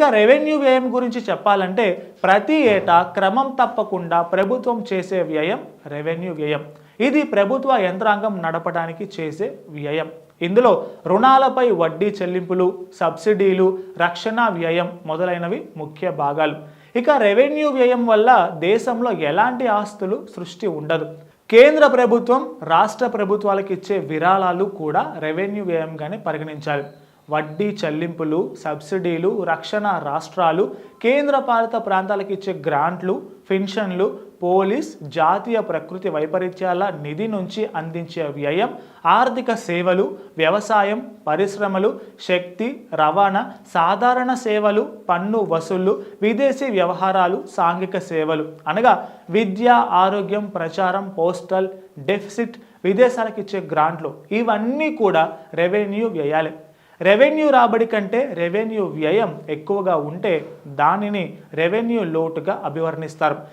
ఇక రెవెన్యూ వ్యయం గురించి చెప్పాలంటే ప్రతి ఏటా క్రమం తప్పకుండా ప్రభుత్వం చేసే వ్యయం రెవెన్యూ వ్యయం. ఇది ప్రభుత్వ యంత్రాంగం నడపడానికి చేసే వ్యయం. ఇందులో రుణాలపై వడ్డీ చెల్లింపులు సబ్సిడీలు రక్షణ వ్యయం మొదలైనవి ముఖ్య భాగాలు. ఇక రెవెన్యూ వ్యయం వల్ల దేశంలో ఎలాంటి ఆస్తులు సృష్టి ఉండదు. కేంద్ర ప్రభుత్వం రాష్ట్ర ప్రభుత్వాలకు ఇచ్చే విరాళాలు కూడా రెవెన్యూ వ్యయంగానే పరిగణించాలి. వడ్డీ చెల్లింపులు సబ్సిడీలు రక్షణ రాష్ట్రాలు కేంద్ర పాలిత ప్రాంతాలకు ఇచ్చే గ్రాంట్లు పెన్షన్లు పోలీస్ జాతీయ ప్రకృతి వైపరీత్యాల నిధి నుంచి అందించే వ్యయం ఆర్థిక సేవలు వ్యవసాయం పరిశ్రమలు శక్తి రవాణా సాధారణ సేవలు పన్ను వసూళ్ళు విదేశీ వ్యవహారాలు సాంఘిక సేవలు. అనగా విద్య ఆరోగ్యం ప్రచారం పోస్టల్ డెఫిసిట్ విదేశాలకు ఇచ్చే గ్రాంట్లు. ఇవన్నీ కూడా రెవెన్యూ వ్యయాలే. రెవెన్యూ రాబడి కంటే రెవెన్యూ వ్యయం ఎక్కువగా ఉంటే దానిని రెవెన్యూ లోటుగా అభివర్ణిస్తారు.